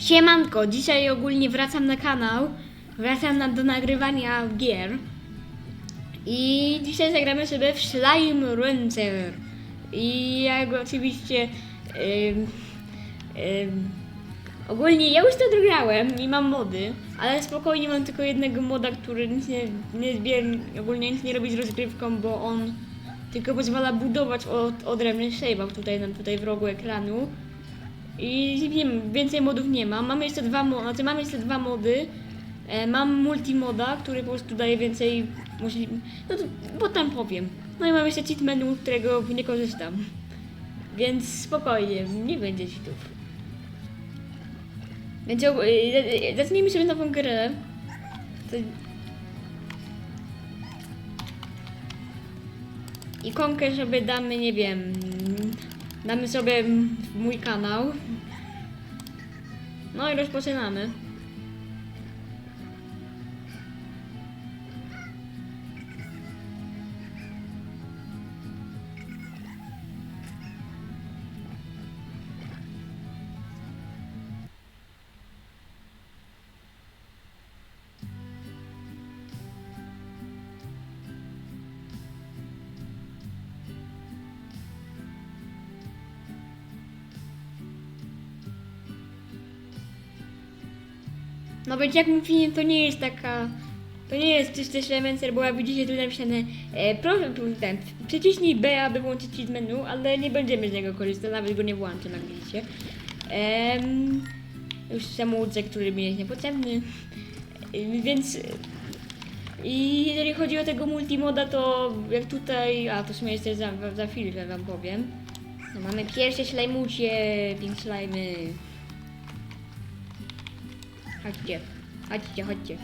Siemanko, dzisiaj ogólnie wracam na kanał. Wracam na, do nagrywania gier. I dzisiaj zagramy sobie w Slime Rancher. I jak oczywiście. Ym, ym, ogólnie ja już to grałem i mam mody, ale spokojnie mam tylko jednego moda, który nic nie, nie zbier, ogólnie nic nie robi z rozgrywką, bo on tylko pozwala budować od, odrębny shape'ach tutaj, nam tutaj w rogu ekranu. I wiem, więcej modów nie mam. Mamy jeszcze dwa, mo- znaczy mam jeszcze dwa mody. E, mam multimoda, który po prostu daje więcej. No to potem powiem. No i mam jeszcze cheat menu, którego nie korzystam. Więc spokojnie, nie będzie cheatów. Więc og- e, e, zacznijmy sobie nową grę. To... Ikonkę sobie damy, nie wiem. Damy sobie mój kanał. No i rozpoczynamy. No więc jak mówię, to nie jest taka... To nie jest czysty Elementor, bo jak widzicie tu napisane e, proszę ten, przyciśnij B, aby włączyć cheat menu, ale nie będziemy z niego korzystać, nawet go nie włączę, jak widzicie. Em, już samouczek, który mi jest niepotrzebny. E, więc... I jeżeli chodzi o tego multimoda, to jak tutaj... A, to w sumie jeszcze za, za chwilkę wam powiem. No, mamy pierwsze slajmucie, pink slajmy. Chodźcie, chodźcie, chodźcie.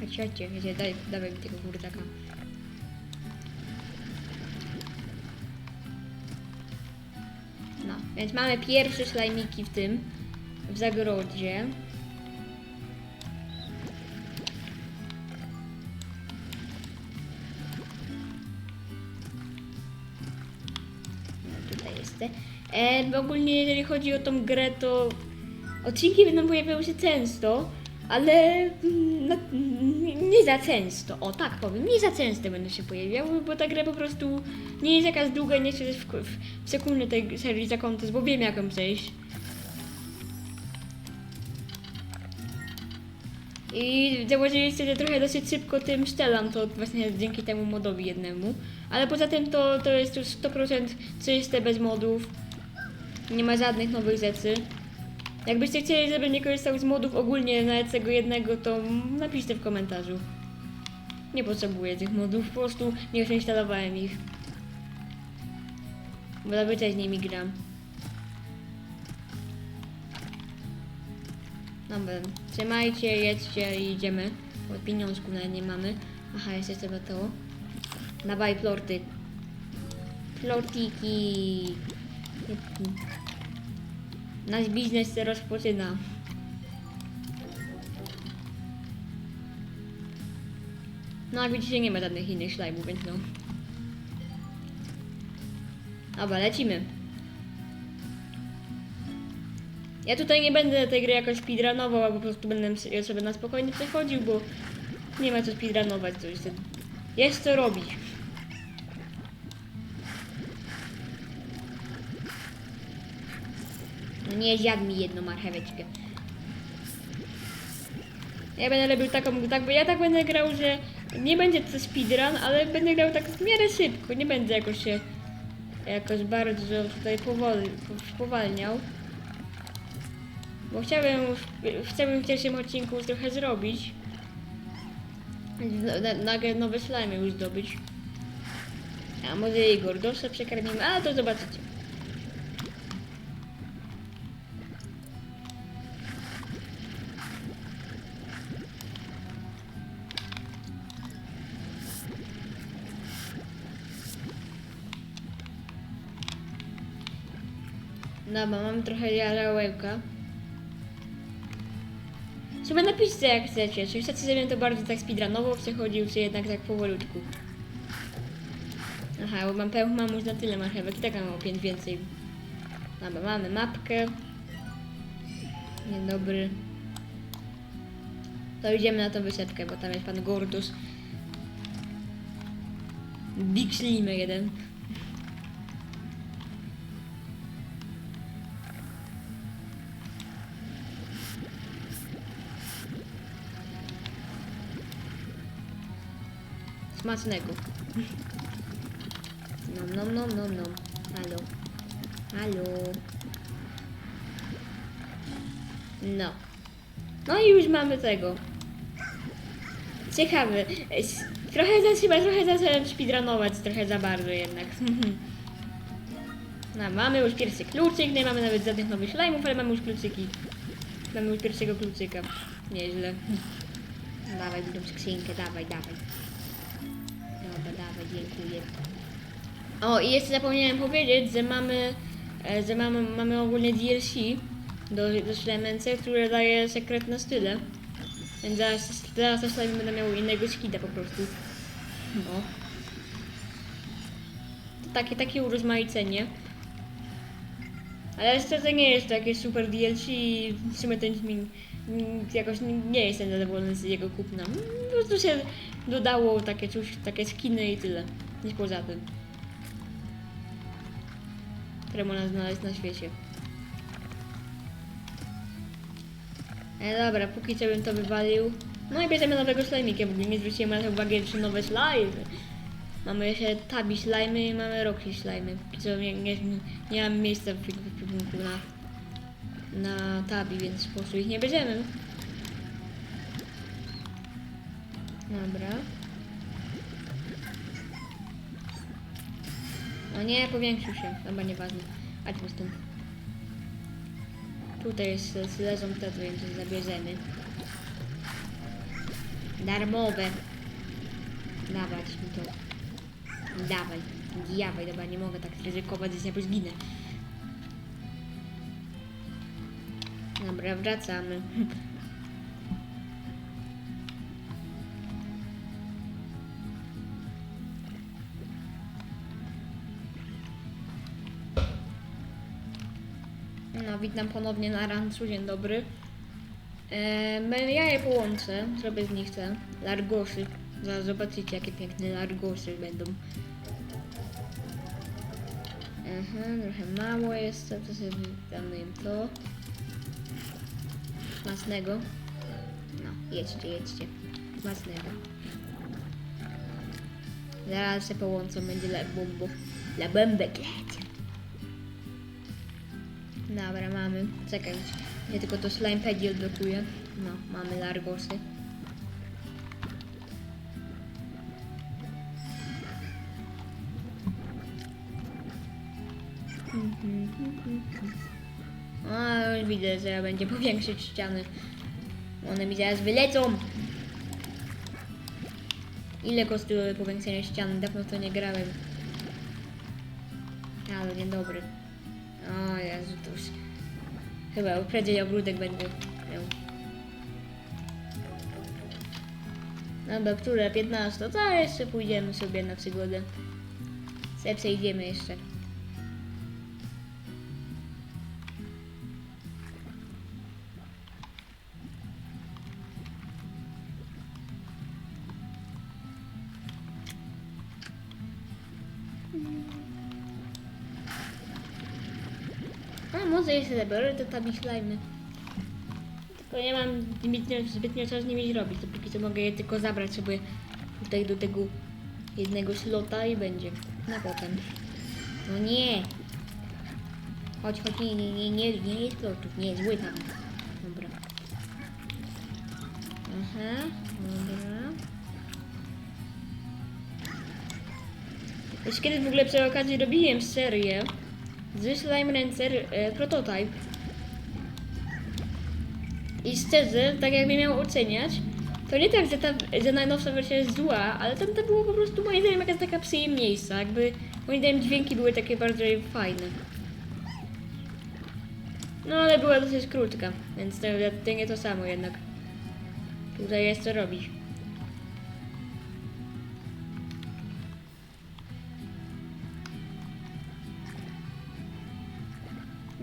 Chodźcie, chodźcie, wiecie, daj, dawaj mi tego kurczaka. No, więc mamy pierwsze slajmiki w tym, w zagrodzie. No, tutaj jest. E, ogólnie jeżeli chodzi o tą grę, to Odcinki będą pojawiały się często, ale mm, no, mm, nie za często. O tak powiem, nie za często będą się pojawiały, bo ta gra po prostu nie jest jakaś długa nie chcę w, w, w sekundę tej serii zakończyć, bo wiem jak ją przejść. I założyliście, że trochę dosyć szybko tym szczelam, to właśnie dzięki temu modowi jednemu. Ale poza tym to, to jest już 100% czyste, bez modów. Nie ma żadnych nowych rzeczy. Jakbyście chcieli, żebym nie korzystał z modów ogólnie nawet tego jednego, to napiszcie w komentarzu. Nie potrzebuję tych modów, po prostu nie instalowałem ich. Bo zazwyczaj z nimi gram. Dobra, trzymajcie, jedźcie i idziemy. Bo pieniążków nawet nie mamy. Aha, jeszcze to. Dawaj florty. Flortiki. Nasz biznes się rozpoczyna. No a widzicie, nie ma żadnych innych szlajbów, więc no. Dobra, lecimy. Ja tutaj nie będę tej gry jakoś speedrunował, albo po prostu będę sobie- sobie na spokojnie przechodził, bo nie ma co speedrunować, to jest, jest co robić. Nie zjadł mi jedną marcheweczkę. Ja będę robił taką, tak, bo ja tak będę grał, że nie będzie to speedrun, ale będę grał tak w miarę szybko, nie będę jakoś się jakoś bardzo tutaj powoli, po- powalniał. Bo chciałbym, chciałbym w pierwszym odcinku trochę zrobić. Na, na, na nowe slimy już zdobyć. A może Igor, dosze przekarmimy, a to zobaczycie. Dobra, mam trochę jarełka. Sobie napiszcie jak chcecie, czy chcecie, żebym to bardzo tak speedrunowo przechodził, czy jednak tak powolutku. Aha, bo mam pełną, mam już na tyle marchewek i tak mam o 5 więcej. Dobra, mamy mapkę. Dzień dobry. To idziemy na tą wysepkę, bo tam jest pan Gordus. Big Slim jeden. Smacznego. Nom nom nom nom nom. Halo. Halo. No. No i już mamy tego. Ciekawy. Trochę za chyba trochę zacząłem speedrunować, trochę za bardzo jednak. No, mamy już pierwszy kluczyk, nie mamy nawet żadnych nowych slajmów, ale mamy już kluczyki. Mamy już pierwszego kluczyka. Nieźle. Dawaj drugą skrzynkę, dawaj, dawaj. Dziękuję. O, i jeszcze zapomniałem powiedzieć, że mamy, e, że mamy, mamy ogólnie DLC do, do Shlemence, które daje sekretne style. Więc zaraz, zaraz slimy będę miał innego skida po prostu. No. To takie, takie urozmaicenie. Ale szczerze nie jest to jakieś super DLC i w sumie nic mi jakoś nie- jestem zadowolony z jego kupna. Mm, Po prostu się dodało takie coś, takie skiny i tyle. Nic poza tym. Które można znaleźć na świecie. E, dobra, póki co bym to wywalił. No i bierzemy nowego slajmika, bo nie zwróciłem na to uwagi, czy nowe slajmy. Mamy jeszcze tabi slajmy i mamy rocky slajmy. Co nie, nie, nie mam miejsca w w ekwipunku na, na tabi, więc po prostu ich nie bierzemy. Dobra. O nie, powiększył się. Dobra, nieważne. Chodźmy stąd. Tutaj jest, leżą te, więc zabierzemy. Darmowe. Dawać mi to. Dawaj. Dawaj, dobra, nie mogę tak ryzykować, że nie zginę. Dobra, wracamy. No, witam ponownie na rancu, dzień dobry. E, my- ja je połączę, zrobię z nich te largosy. Zaraz zobaczycie, jakie piękne largosy będą. Aha, trochę mało jest, to sobie damy im to. Masnego. No, jedźcie, jedźcie. Masnego. Zaraz się połączą, będzie la bombo. La bombek leci. Dobra, mamy. Czekaj, nie tylko to slime pedi odblokuję. No, mamy largosy. A, widzę, że będzie powiększyć ściany. One mi zaraz wylecą. Ile kosztuje powiększenie ścian? Dawno to nie grałem. Ale dzień dobry. O Jezu, to już... Chyba prędzej ogródek będę miał. Dobra, które? 15. To jeszcze pójdziemy sobie na przygodę. Se przejdziemy jeszcze. A może jeszcze zabiorę te tabi slajmy. Tylko nie mam zbytnio, zbytnio co z nimi zrobić. To póki co mogę je tylko zabrać sobie tutaj do tego jednego slota i będzie. Na potem. No nie! Chodź, chodź, nie, nie, nie, nie, nie jest slotów, nie, zły tam. Dobra. Aha, dobra. Już kiedyś w ogóle przy okazji robiłem serię z Slime Rancer e, Prototype. I szczerze, tak jakbym miał oceniać, to nie tak, że ta że najnowsza wersja jest zła, ale tam to było po prostu moim zdaniem jakaś taka przyjemniejsza, jakby moim zdaniem dźwięki były takie bardziej fajne. No ale była dosyć krótka, więc to, to nie to samo jednak. Tutaj jest co robić.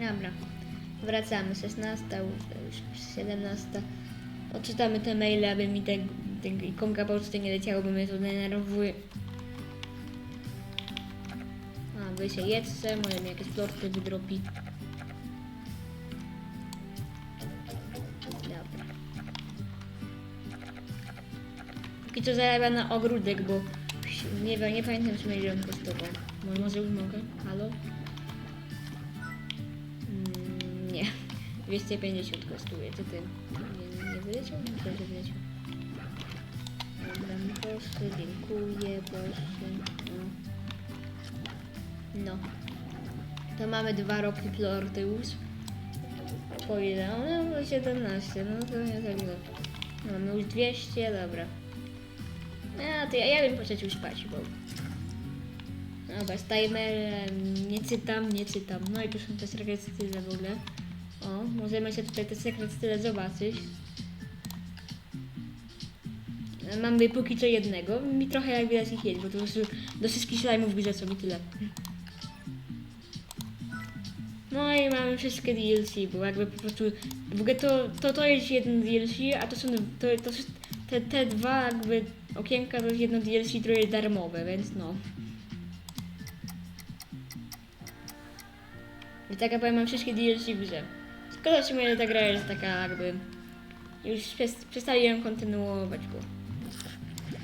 Dobra. Wracamy, 16, już 17. Odczytamy te maile, aby mi te, te ikonka poczty nie leciało, bo mnie to denerwuje. A, wy się jedzcie, może mi jakieś plotki wydropi. Dobra. Póki co zarabia na ogródek, bo nie, nie pamiętam, czy on kosztował. Może już mogę? Halo? 250 kosztuje, to ty. Nie, nie wyleciał? Myślę, że wyleciał. Dobra, proszę, dziękuję, proszę. No. no. To mamy dwa roki Plortyus. Po ile? No, no 17, no to nie tak źle. Mamy już 200, dobra. No to ja, ja bym poszedł spać, bo... Dobra, z timerem nie czytam, nie czytam. No i są te sekret style w ogóle. O, możemy się tutaj te sekret style zobaczyć. Mamy póki co jednego. Mi trochę jak widać ich jest, bo to już do wszystkich slajmów widzę sobie tyle. No i mamy wszystkie DLC, bo jakby po prostu w ogóle to, to, to jest jeden DLC, a to są to, to, te, te dwa jakby okienka to jest jedno DLC, jest darmowe, więc no. I tak jak powiem, mam wszystkie DLC w grze. Szkoda w sumie, że ta gra jest taka jakby... Już przes- przestali ją kontynuować, bo...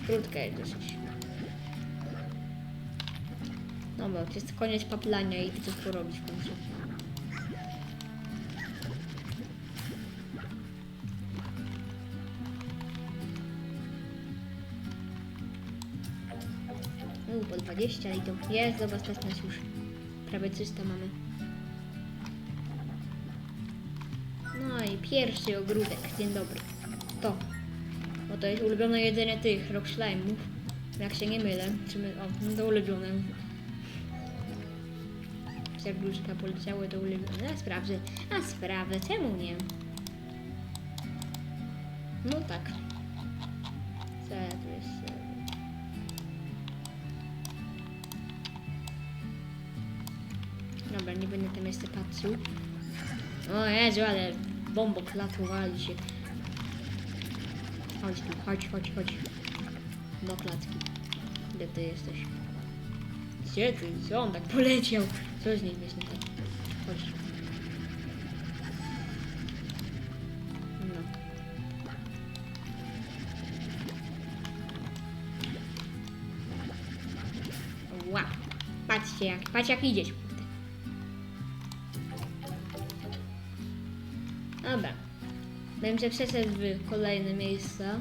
Krótka jest dosyć. No bo to jest koniec paplania i coś porobić w końcu. No po 20 i to jest, zobacz, teraz nas już prawie 300 mamy. No i pierwszy ogródek, dzień dobry. To. Bo to jest ulubione jedzenie tych rock slime'ów. Jak się nie mylę. Czy my, o, no to ulubione. Serduszka poleciały, to ulubione. A sprawdzę. A sprawdzę, czemu nie? No tak. Co ja tu jeszcze? Dobra, nie będę tam jeszcze patrzył. O Jezu, ale bombok latowali się. Chodź tu, chodź, chodź, chodź. Do klatki. Gdzie ty jesteś? Gdzie ty? Co on tak poleciał? Co z nim jest nie tak? Chodź. No. Patrzcie jak, patrz jak idziesz, Będę przeszedł w kolejne miejsca.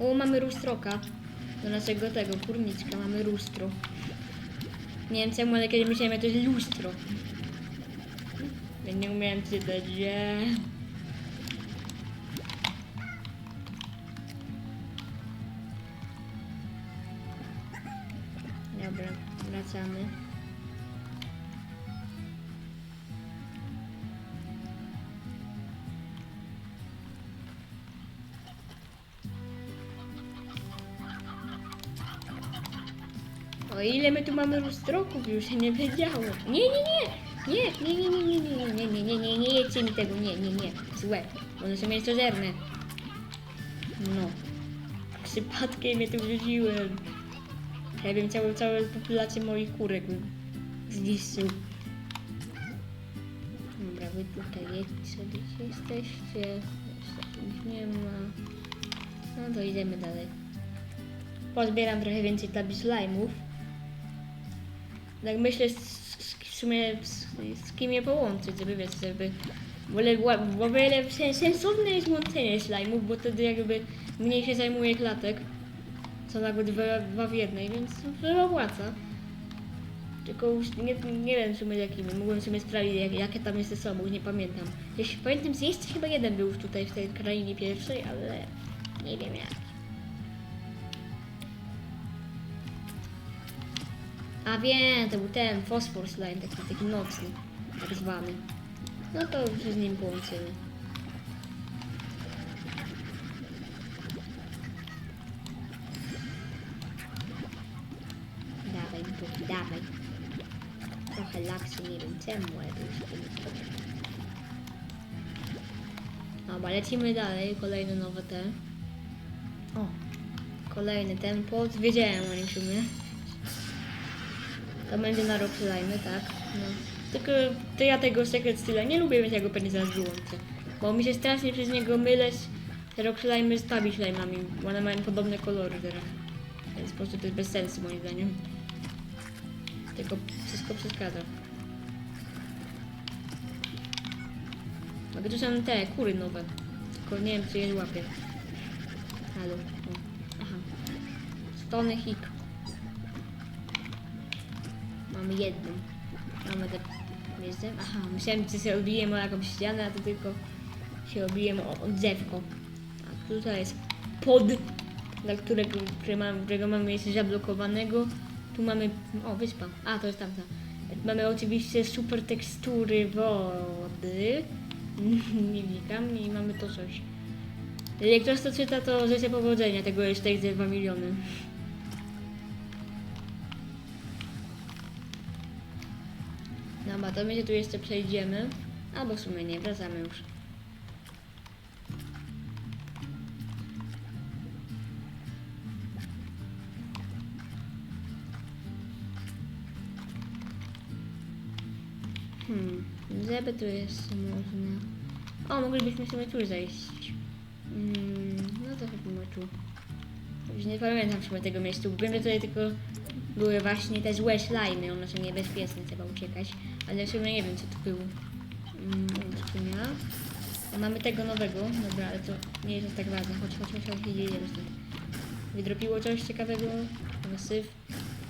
O, mamy lustroka. Do naszego tego kurniczka mamy lustro. Nie wiem czemu, ale kiedy myślałem, że to jest lustro. Ja nie umiałem czytać, że... wracamy. O ile my tu mamy lustroków, już nie wiedziało. Nie, nie, nie! Nie, nie, nie, nie, nie, nie, nie, nie, nie, nie, nie jedźcie mi tego, nie, nie, nie. Złe. One są mięsożerne. No. Przypadkiem mnie tu wrzuciłem. Ja wiem, całą, całą populację moich kurek zniszczył. Dobra, wy tutaj jedź sobie jesteście. Jeszcze nie ma. No to idziemy dalej. Pozbieram trochę więcej tabli slime'ów. Tak myślę, w sumie z, z kim je połączyć, żeby wiesz, żeby... Wolę, w ogóle sen- sensowne jest łączenie slime'ów, bo wtedy jakby mniej się zajmuje klatek. Są jakby dwa, w jednej, więc to opłaca. Tylko już nie, nie wiem w sumie jakimi. Mogłem sobie sprawdzić jak, jakie tam jest sobą, nie pamiętam. Jeśli pamiętam, że jeszcze chyba jeden był już tutaj w tej krainie pierwszej, ale nie wiem jak. A wiem, to był ten fosfor slime, taki, taki nocny, tak zwany. No to się z nim połączymy. Laksy, nie wiem czemu, ale to już. Dobra, lecimy dalej, kolejne nowe te. O, kolejny ten pod, wiedziałem o nim w sumie. To będzie na rok slime, tak. No. Tylko to ja tego Secret Styla nie lubię, więc ja go pewnie zaraz wyłączę. Bo mi się strasznie przez niego myleć te rock slime z tabi slime'ami, bo one mają podobne kolory teraz. Więc po prostu to jest bez sensu moim zdaniem. Tylko wszystko przeszkadza. Ale tu są te kury nowe. Tylko nie wiem czy je łapię. Halo. Aha. Stony hik. Mamy jedną. Mamy te miejsce. Aha, myślałem, że się odbijemy o jakąś ścianę, a to tylko się odbijemy o, o drzewko. A tutaj jest pod, dla którego, którego mamy jeszcze zablokowanego. Tu mamy, o wyspa, a to jest tamta. Mamy oczywiście super tekstury wody. Wnikam i mamy to coś. Jak ktoś to czyta, to życzę powodzenia, tego jest tekst 2 miliony. Dobra, to my się tu jeszcze przejdziemy. Albo w sumie nie, wracamy już. Żeby tu jest można... O, moglibyśmy sobie tu zejść. Mm, no to chyba tu. Już nie pamiętam sumie tego miejsca. Wiem, że tutaj tylko były właśnie te złe slajmy, one są niebezpieczne, trzeba uciekać. Ale w sumie nie wiem, co tu było. Mm, skrzynia. Mamy tego nowego, dobra, ale to nie jest aż tak ważne. Chodź, chodź, chodź, chodź, jedziemy stąd. Wydropiło coś ciekawego. Syf.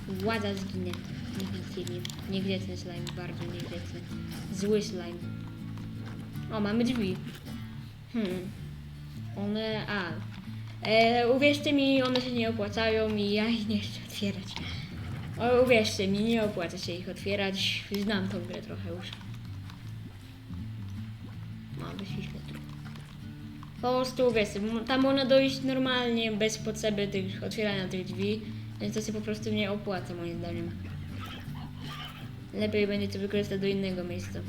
Władza zginie. Nie widzicie mnie. Niegrzeczny slime, bardzo niegrzeczny. Zły slime. O, mamy drzwi. Hmm. One, a. E, uwierzcie mi, one się nie opłacają i ja ich nie chcę otwierać. O, uwierzcie mi, nie opłaca się ich otwierać. Znam tą grę trochę już. No, wyśliśmy tu. Po prostu uwierzcie, tam można dojść normalnie, bez potrzeby tych, otwierania tych drzwi, więc to się po prostu nie opłaca moim zdaniem. Lepiej będzie to wykorzystać do innego miejsca.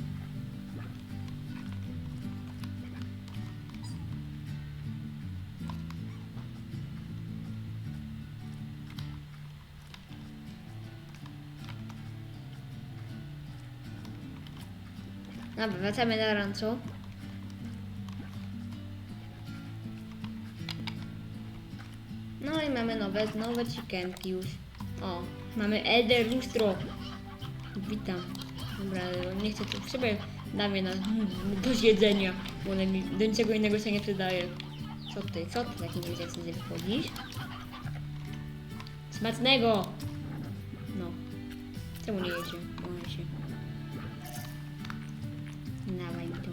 Dobra, wracamy na rancho. No i mamy nowe, nowe chickenki już. O, mamy Elder Lustro. Witam. Dobra, nie chcę tu sobie dam je na do jedzenia, bo mi do niczego innego się nie przydaje. Co ty, co ty taki niegrzeczny nie wychodzisz? Smacznego! No. Czemu nie jedzie? Boję się. Dawaj tu.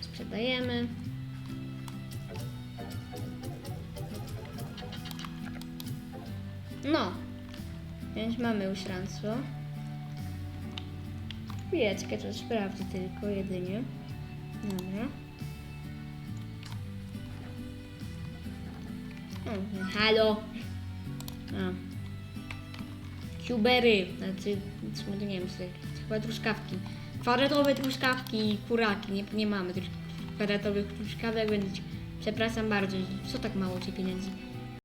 Sprzedajemy. No. Więc mamy już ranco. Chwileczkę, to sprawdzę tylko jedynie. Dobra. O, halo. A. Cubery, znaczy, to nie wiem, co chyba truskawki. Kwadratowe truskawki i kuraki, nie, nie mamy kwadratowych truskawek, więc przepraszam bardzo, co tak mało ci pieniędzy?